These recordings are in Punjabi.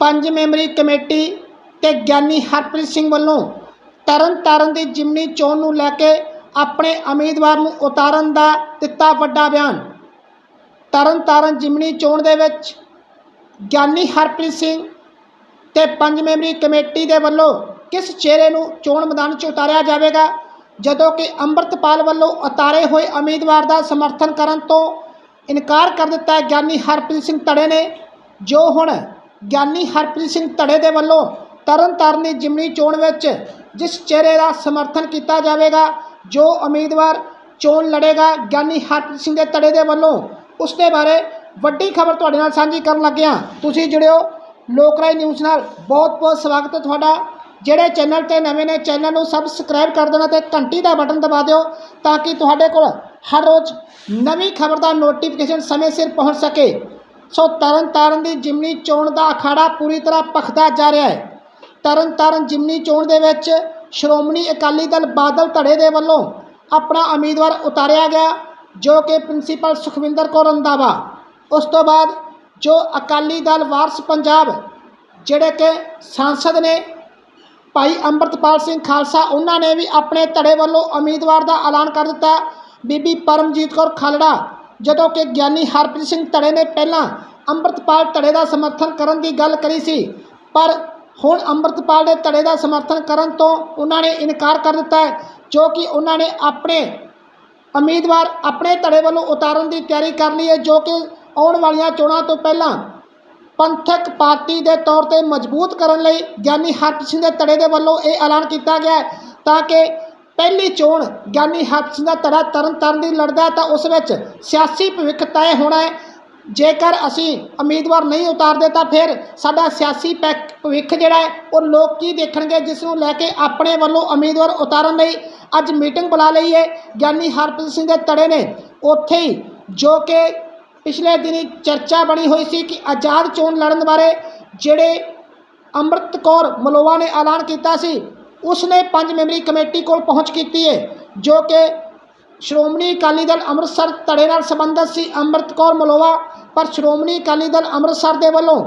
ਪੰਜ ਮੈਂਬਰੀ ਕਮੇਟੀ ਤੇ ਗਿਆਨੀ ਹਰਪ੍ਰੀਤ ਸਿੰਘ ਵੱਲੋਂ ਤਰਨਤਾਰਨ ਦੀ ਜਿਮਨੀ ਚੋਣ ਨੂੰ ਲੈ ਕੇ ਆਪਣੇ ਉਮੀਦਵਾਰ ਨੂੰ ਉਤਾਰਨ ਦਾ ਦਿੱਤਾ ਵੱਡਾ ਬਿਆਨ। ਤਰਨਤਾਰਨ ਜਿਮਨੀ ਚੋਣ ਦੇ ਵਿੱਚ ਗਿਆਨੀ ਹਰਪ੍ਰੀਤ ਸਿੰਘ ਤੇ ਪੰਜ ਮੈਂਬਰੀ ਕਮੇਟੀ ਦੇ ਵੱਲੋਂ ਕਿਸ ਚਿਹਰੇ ਨੂੰ ਚੋਣ ਮੈਦਾਨ 'ਚ ਉਤਾਰਿਆ ਜਾਵੇਗਾ? ਜਦੋਂ ਕਿ ਅੰਮ੍ਰਿਤਪਾਲ ਵੱਲੋਂ ਉਤਾਰੇ ਹੋਏ ਉਮੀਦਵਾਰ ਦਾ ਸਮਰਥਨ ਕਰਨ ਤੋਂ ਇਨਕਾਰ ਕਰ ਦਿੱਤਾ ਗਿਆਨੀ ਹਰਪ੍ਰੀਤ ਸਿੰਘ ਧੜੇ ਨੇ, ਜੋ ਹੁਣ ਗਿਆਨੀ ਹਰਪ੍ਰੀਤ ਸਿੰਘ ਧੜੇ ਦੇ ਵੱਲੋਂ ਤਰਨ ਤਾਰਨ ਦੀ ਜਿਮਨੀ ਚੋਣ ਵਿੱਚ ਜਿਸ ਚਿਹਰੇ ਦਾ ਸਮਰਥਨ ਕੀਤਾ ਜਾਵੇਗਾ, ਜੋ ਉਮੀਦਵਾਰ ਚੋਣ ਲੜੇਗਾ, ਗਿਆਨੀ ਹਰਪ੍ਰੀਤ ਸਿੰਘ ਦੇ ਧੜੇ ਦੇ ਵੱਲੋਂ ਉਸ ਦੇ ਬਾਰੇ ਵੱਡੀ ਖਬਰ ਤੁਹਾਡੇ ਨਾਲ ਸਾਂਝੀ ਕਰਨ ਲੱਗਿਆ ਤੁਸੀਂ ਜੁੜਿਓ ਲੋਕਰਾਈ ਨਿਊਜ਼ ਨਾਲ। ਬਹੁਤ ਬਹੁਤ ਸਵਾਗਤ ਹੈ ਤੁਹਾਡਾ। ਜਿਹੜੇ ਚੈਨਲ ਤੇ ਨਵੇਂ ਨੇ, ਚੈਨਲ ਨੂੰ ਸਬਸਕ੍ਰਾਈਬ ਕਰ ਦੇਣਾ ਤੇ ਘੰਟੀ ਦਾ ਬਟਨ ਦਬਾ ਦਿਓ ਤਾਂ ਕਿ ਤੁਹਾਡੇ ਕੋਲ ਹਰ ਰੋਜ਼ ਨਵੀਂ ਖਬਰ ਦਾ ਨੋਟੀਫਿਕੇਸ਼ਨ ਸਮੇਂ ਸਿਰ ਪਹੁੰਚ ਸਕੇ। ਸੋ ਤਰਨਤਾਰਨ ਦੀ ਜਿਮਨੀ ਚੋਣ ਦਾ ਅਖਾੜਾ ਪੂਰੀ ਤਰ੍ਹਾਂ ਭਖਦਾ ਜਾ ਰਿਹਾ ਹੈ। ਤਰਨ ਤਾਰਨ ਜਿਮਨੀ ਚੋਣ ਦੇ ਵਿੱਚ ਸ਼੍ਰੋਮਣੀ ਅਕਾਲੀ ਦਲ ਬਾਦਲ ਧੜੇ ਦੇ ਵੱਲੋਂ ਆਪਣਾ ਉਮੀਦਵਾਰ ਉਤਾਰਿਆ ਗਿਆ, ਜੋ ਕਿ ਪ੍ਰਿੰਸੀਪਲ ਸੁਖਵਿੰਦਰ ਕੌਰ ਰੰਧਾਵਾ। ਉਸ ਤੋਂ ਬਾਅਦ ਜੋ ਅਕਾਲੀ ਦਲ ਵਾਰਸ ਪੰਜਾਬ, ਜਿਹੜੇ ਕਿ ਸਾਂਸਦ ਨੇ, ਭਾਈ ਅੰਮ੍ਰਿਤਪਾਲ ਸਿੰਘ ਖਾਲਸਾ, ਉਹਨਾਂ ਨੇ ਵੀ ਆਪਣੇ ਧੜੇ ਵੱਲੋਂ ਉਮੀਦਵਾਰ ਦਾ ਐਲਾਨ ਕਰ ਦਿੱਤਾ। ਬੀਬੀ ਪਰਮਜੀਤ ਕੌਰ ਖਾਲੜਾ ਜਦੋਂ ਕਿ ਗਿਆਨੀ ਹਰਪ੍ਰੀਤ ਸਿੰਘ ਧੜੇ ਨੇ ਪਹਿਲਾਂ ਅੰਮ੍ਰਿਤਪਾਲ ਧੜੇ ਦਾ ਸਮਰਥਨ ਕਰਨ ਦੀ ਗੱਲ ਕਰੀ ਸੀ, ਪਰ ਹੁਣ ਅੰਮ੍ਰਿਤਪਾਲ ਦੇ ਧੜੇ ਦਾ ਸਮਰਥਨ ਕਰਨ ਤੋਂ ਉਹਨਾਂ ਨੇ ਇਨਕਾਰ ਕਰ ਦਿੱਤਾ ਹੈ, ਜੋ ਕਿ ਉਹਨਾਂ ਨੇ ਆਪਣੇ ਉਮੀਦਵਾਰ ਆਪਣੇ ਧੜੇ ਵੱਲੋਂ ਉਤਾਰਨ ਦੀ ਤਿਆਰੀ ਕਰ ਲਈ ਹੈ, ਜੋ ਕਿ ਆਉਣ ਵਾਲੀਆਂ ਚੋਣਾਂ ਤੋਂ ਪਹਿਲਾਂ ਪੰਥਕ ਪਾਰਟੀ ਦੇ ਤੌਰ ਤੇ ਮਜ਼ਬੂਤ ਕਰਨ ਲਈ ਗਿਆਨੀ ਹਰਪ੍ਰੀਤ ਸਿੰਘ ਦੇ ਧੜੇ ਦੇ ਵੱਲੋਂ ਇਹ ਐਲਾਨ ਕੀਤਾ ਗਿਆ ਤਾਂ ਕਿ ਪਹਿਲੀ ਚੋਣ ਗਿਆਨੀ ਹਰਪ੍ਰੀਤ ਸਿੰਘ ਦਾ ਧੜਾ ਤਰਨ ਤਾਰਨ ਦੀ ਲੜਦਾ ਤਾਂ ਉਸ ਵਿੱਚ ਸਿਆਸੀ ਭਵਿੱਖ ਤੈਅ ਹੋਣਾ ਹੈ। ਜੇਕਰ ਅਸੀਂ ਉਮੀਦਵਾਰ ਨਹੀਂ ਉਤਾਰਦੇ ਤਾਂ ਫਿਰ ਸਾਡਾ ਸਿਆਸੀ ਪੈਕ ਭਵਿੱਖ ਜਿਹੜਾ ਹੈ, ਉਹ ਲੋਕ ਕੀ ਦੇਖਣਗੇ, ਜਿਸ ਨੂੰ ਲੈ ਕੇ ਆਪਣੇ ਵੱਲੋਂ ਉਮੀਦਵਾਰ ਉਤਾਰਨ ਲਈ ਅੱਜ ਮੀਟਿੰਗ ਬੁਲਾ ਲਈ ਹੈ। ਗਿਆਨੀ ਹਰਪ੍ਰੀਤ ਸਿੰਘ ਦੇ ਧੜੇ ਨੇ ਉੱਥੇ ਹੀ ਜੋ ਕਿ ਪਿਛਲੇ ਦਿਨੀ ਚਰਚਾ ਬਣੀ ਹੋਈ ਸੀ ਕਿ ਆਜ਼ਾਦ ਚੋਣ ਲੜਨ ਬਾਰੇ ਜਿਹੜੇ ਅੰਮ੍ਰਿਤ ਕੌਰ ਮਲੋਵਾ ਨੇ ਐਲਾਨ ਕੀਤਾ ਸੀ ਉਸ ਨੇ ਪੰਜ ਮੈਂਬਰੀ ਕਮੇਟੀ ਕੋਲ ਪਹੁੰਚ ਕੀਤੀ ਹੈ ਜੋ ਕਿ ਸ਼੍ਰੋਮਣੀ ਅਕਾਲੀ ਦਲ ਅੰਮ੍ਰਿਤਸਰ ਧੜੇ ਨਾਲ ਸੰਬੰਧਿਤ ਸੀ। ਅੰਮ੍ਰਿਤ ਕੌਰ ਮਲੋਵਾ ਪਰ ਸ਼੍ਰੋਮਣੀ ਅਕਾਲੀ ਦਲ ਅੰਮ੍ਰਿਤਸਰ ਦੇ ਵੱਲੋਂ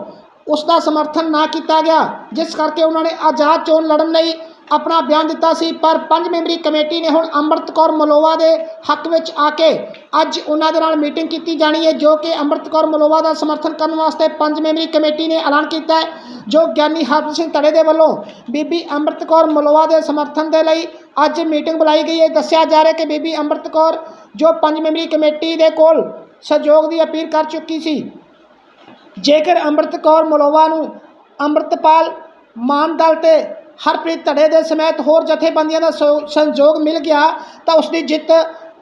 ਉਸ ਦਾ ਸਮਰਥਨ ਨਾ ਕੀਤਾ ਗਿਆ, ਜਿਸ ਕਰਕੇ ਉਹਨਾਂ ਨੇ ਆਜ਼ਾਦ ਚੋਣ ਲੜਨ ਲਈ ਆਪਣਾ ਬਿਆਨ ਦਿੱਤਾ ਸੀ, ਪਰ ਪੰਜ ਮੈਂਬਰੀ ਕਮੇਟੀ ਨੇ ਹੁਣ ਅੰਮ੍ਰਿਤ ਕੌਰ ਮਲੋਵਾ ਦੇ ਹੱਕ ਵਿੱਚ ਆ ਕੇ ਅੱਜ ਉਹਨਾਂ ਦੇ ਨਾਲ ਮੀਟਿੰਗ ਕੀਤੀ ਜਾਣੀ ਹੈ, ਜੋ ਕਿ ਅੰਮ੍ਰਿਤ ਕੌਰ ਮਲੋਵਾ ਦਾ ਸਮਰਥਨ ਕਰਨ ਵਾਸਤੇ ਪੰਜ ਮੈਂਬਰੀ ਕਮੇਟੀ ਨੇ ਐਲਾਨ ਕੀਤਾ ਹੈ, ਜੋ ਗਿਆਨੀ ਹਰਪ੍ਰੀਤ ਸਿੰਘ ਤੜੇ ਦੇ ਵੱਲੋਂ ਬੀਬੀ ਅੰਮ੍ਰਿਤ ਕੌਰ ਮਲੋਵਾ ਦੇ ਸਮਰਥਨ ਦੇ ਲਈ ਅੱਜ ਮੀਟਿੰਗ ਬੁਲਾਈ ਗਈ ਹੈ। ਦੱਸਿਆ ਜਾ ਰਿਹਾ ਕਿ ਬੀਬੀ ਅੰਮ੍ਰਿਤ ਕੌਰ, ਜੋ ਪੰਜ ਮੈਂਬਰੀ ਕਮੇਟੀ ਦੇ ਕੋਲ ਸਹਿਯੋਗ ਦੀ ਅਪੀਲ ਕਰ ਚੁੱਕੀ ਸੀ, ਜੇਕਰ ਅੰਮ੍ਰਿਤ ਕੌਰ ਮਲੋਵਾ ਨੂੰ ਅੰਮ੍ਰਿਤਪਾਲ ਮਾਨ ਦਲ ਤੇ ਹਰਪ੍ਰੀਤ ਧੜੇ ਦੇ ਸਮੇਤ ਹੋਰ ਜਥੇਬੰਦੀਆਂ ਦਾ ਸਹਿ- ਸਹਿਯੋਗ ਮਿਲ ਗਿਆ ਤਾਂ ਉਸ ਦੀ ਜਿੱਤ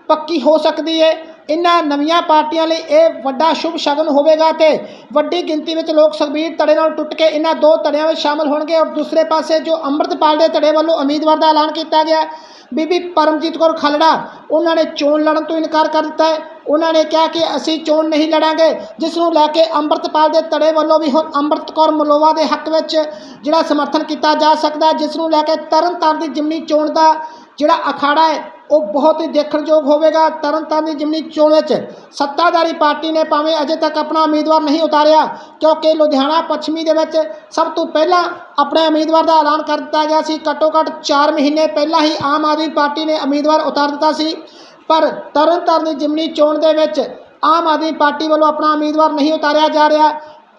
ਪੱਕੀ ਹੋ ਸਕਦੀ ਹੈ ਇਹਨਾਂ ਨਵੀਆਂ ਪਾਰਟੀਆਂ ਲਈ ਇਹ ਵੱਡਾ ਸ਼ੁਭ ਸ਼ਗਨ ਹੋਵੇਗਾ ਤੇ ਵੱਡੀ ਗਿਣਤੀ ਵਿੱਚ ਲੋਕ ਸੁਖਬੀਰ ਧੜੇ ਨਾਲ ਟੁੱਟ ਕੇ ਇਹਨਾਂ ਦੋ ਧੜਿਆਂ ਵਿੱਚ ਸ਼ਾਮਲ ਹੋਣਗੇ ਔਰ ਦੂਸਰੇ ਪਾਸੇ ਜੋ ਅੰਮ੍ਰਿਤਪਾਲ ਦੇ ਧੜੇ ਵੱਲੋਂ ਉਮੀਦਵਾਰ ਦਾ ਐਲਾਨ ਕੀਤਾ ਗਿਆ ਬੀਬੀ ਪਰਮਜੀਤ ਕੌਰ ਖਲੜਾ, ਉਹਨਾਂ ਨੇ ਚੋਣ ਲੜਨ ਤੋਂ ਇਨਕਾਰ ਕਰ ਦਿੱਤਾ ਹੈ। ਉਹਨਾਂ ਨੇ ਕਿਹਾ ਕਿ ਅਸੀਂ ਚੋਣ ਨਹੀਂ ਲੜਾਂਗੇ, ਜਿਸ ਨੂੰ ਲੈ ਕੇ ਅੰਮ੍ਰਿਤਪਾਲ ਦੇ ਧੜੇ ਵੱਲੋਂ ਵੀ ਹੁਣ ਅੰਮ੍ਰਿਤ ਕੌਰ ਮਲੋਵਾ ਦੇ ਹੱਕ ਵਿੱਚ ਜਿਹੜਾ ਸਮਰਥਨ ਕੀਤਾ ਜਾ ਸਕਦਾ ਜਿਸ ਨੂੰ ਲੈ ਕੇ ਤਰਨਤਾਰਨ ਦੀ ਜਿਮਨੀ ਚੋਣ ਦਾ ਜਿਹੜਾ ਅਖਾੜਾ ਹੈ ਉਹ ਬਹੁਤ ਹੀ ਦੇਖਣਯੋਗ ਹੋਵੇਗਾ। ਤਰਨਤਾਰਨ ਦੀ ਜਿਮਨੀ ਚੋਣ ਵਿੱਚ ਸੱਤਾਧਾਰੀ ਪਾਰਟੀ ਨੇ ਭਾਵੇਂ ਅਜੇ ਤੱਕ ਆਪਣਾ ਉਮੀਦਵਾਰ ਨਹੀਂ ਉਤਾਰਿਆ, ਕਿਉਂਕਿ ਲੁਧਿਆਣਾ ਪੱਛਮੀ ਦੇ ਵਿੱਚ ਸਭ ਤੋਂ ਪਹਿਲਾਂ ਆਪਣੇ ਉਮੀਦਵਾਰ ਦਾ ਐਲਾਨ ਕਰ ਦਿੱਤਾ ਗਿਆ ਸੀ। ਘੱਟੋ ਘੱਟ 4 ਮਹੀਨੇ ਪਹਿਲਾਂ ਹੀ ਆਮ ਆਦਮੀ ਪਾਰਟੀ ਨੇ ਉਮੀਦਵਾਰ ਉਤਾਰ ਦਿੱਤਾ ਸੀ। ਪਰ ਤਰਨਤਾਰਨ ਦੀ ਜਿਮਨੀ ਚੋਣ ਦੇ ਵਿੱਚ ਆਮ ਆਦਮੀ ਪਾਰਟੀ ਵੱਲੋਂ ਆਪਣਾ ਉਮੀਦਵਾਰ ਨਹੀਂ ਉਤਾਰਿਆ ਜਾ ਰਿਹਾ।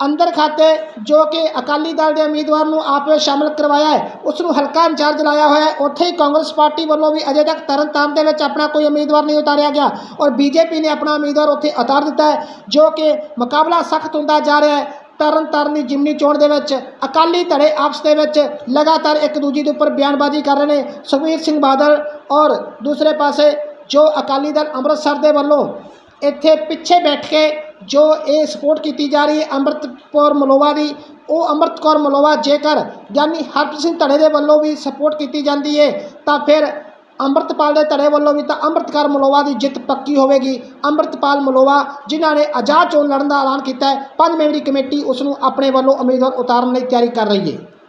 ਅੰਦਰ ਖਾਤੇ ਜੋ ਕਿ ਅਕਾਲੀ ਦਲ ਦੇ ਉਮੀਦਵਾਰ ਨੂੰ ਆਪ ਵਿੱਚ ਸ਼ਾਮਲ ਕਰਵਾਇਆ ਹੈ ਉਸ ਨੂੰ ਹਲਕਾ ਇੰਚਾਰਜ ਲਾਇਆ ਹੋਇਆ ਹੈ। ਉੱਥੇ ਹੀ ਕਾਂਗਰਸ ਪਾਰਟੀ ਵੱਲੋਂ ਵੀ ਅਜੇ ਤੱਕ ਤਰਨਤਾਰਨ ਦੇ ਵਿੱਚ ਆਪਣਾ ਕੋਈ ਉਮੀਦਵਾਰ ਨਹੀਂ ਉਤਾਰਿਆ ਗਿਆ ਔਰ ਬੀਜੇਪੀ ਨੇ ਆਪਣਾ ਉਮੀਦਵਾਰ ਉੱਥੇ ਉਤਾਰ ਦਿੱਤਾ ਹੈ, ਜੋ ਕਿ ਮੁਕਾਬਲਾ ਸਖਤ ਹੁੰਦਾ ਜਾ ਰਿਹਾ ਹੈ। ਤਰਨਤਾਰਨ ਦੀ ਜਿਮਨੀ ਚੋਣ ਦੇ ਵਿੱਚ ਅਕਾਲੀ ਧੜੇ ਆਪਸ ਦੇ ਵਿੱਚ ਲਗਾਤਾਰ ਇੱਕ ਦੂਜੇ ਦੇ ਉੱਪਰ ਬਿਆਨਬਾਜ਼ੀ ਕਰ ਰਹੇ ਨੇ। ਸੁਖਬੀਰ ਸਿੰਘ ਬਾਦਲ ਔਰ ਦੂਸਰੇ ਪਾਸੇ ਜੋ ਅਕਾਲੀ ਦਲ ਅੰਮ੍ਰਿਤਸਰ ਦੇ ਵੱਲੋਂ ਇੱਥੇ ਪਿੱਛੇ ਬੈਠ ਕੇ ਜੋ ਇਹ ਸਪੋਰਟ ਕੀਤੀ ਜਾ ਰਹੀ ਹੈ ਅੰਮ੍ਰਿਤ ਕੌਰ ਮਲੋਵਾ ਦੀ, ਉਹ ਅੰਮ੍ਰਿਤ ਕੌਰ ਮਲੋਵਾ ਜੇਕਰ ਗਿਆਨੀ ਹਰਪ੍ਰੀਤ ਸਿੰਘ ਧੜੇ ਦੇ ਵੱਲੋਂ ਵੀ ਸਪੋਰਟ ਕੀਤੀ ਜਾਂਦੀ ਹੈ, ਤਾਂ ਫਿਰ ਅੰਮ੍ਰਿਤਪਾਲ ਦੇ ਧੜੇ ਵੱਲੋਂ ਵੀ ਤਾਂ ਅੰਮ੍ਰਿਤਕੌਰ ਮਲੋਵਾ ਦੀ ਜਿੱਤ ਪੱਕੀ ਹੋਵੇਗੀ। ਅੰਮ੍ਰਿਤਪਾਲ ਮਲੋਵਾ ਜਿਨ੍ਹਾਂ ਨੇ ਆਜ਼ਾਦ ਚੋਣ ਲੜਨ ਦਾ ਐਲਾਨ ਕੀਤਾ ਹੈ ਪੰਜ ਮੈਂਬਰੀ ਕਮੇਟੀ ਉਸ ਨੂੰ ਆਪਣੇ ਵੱਲੋਂ ਉਮੀਦਵਾਰ ਉਤਾਰਨ ਲਈ ਤਿਆਰੀ ਕਰ ਰਹੀ ਹੈ।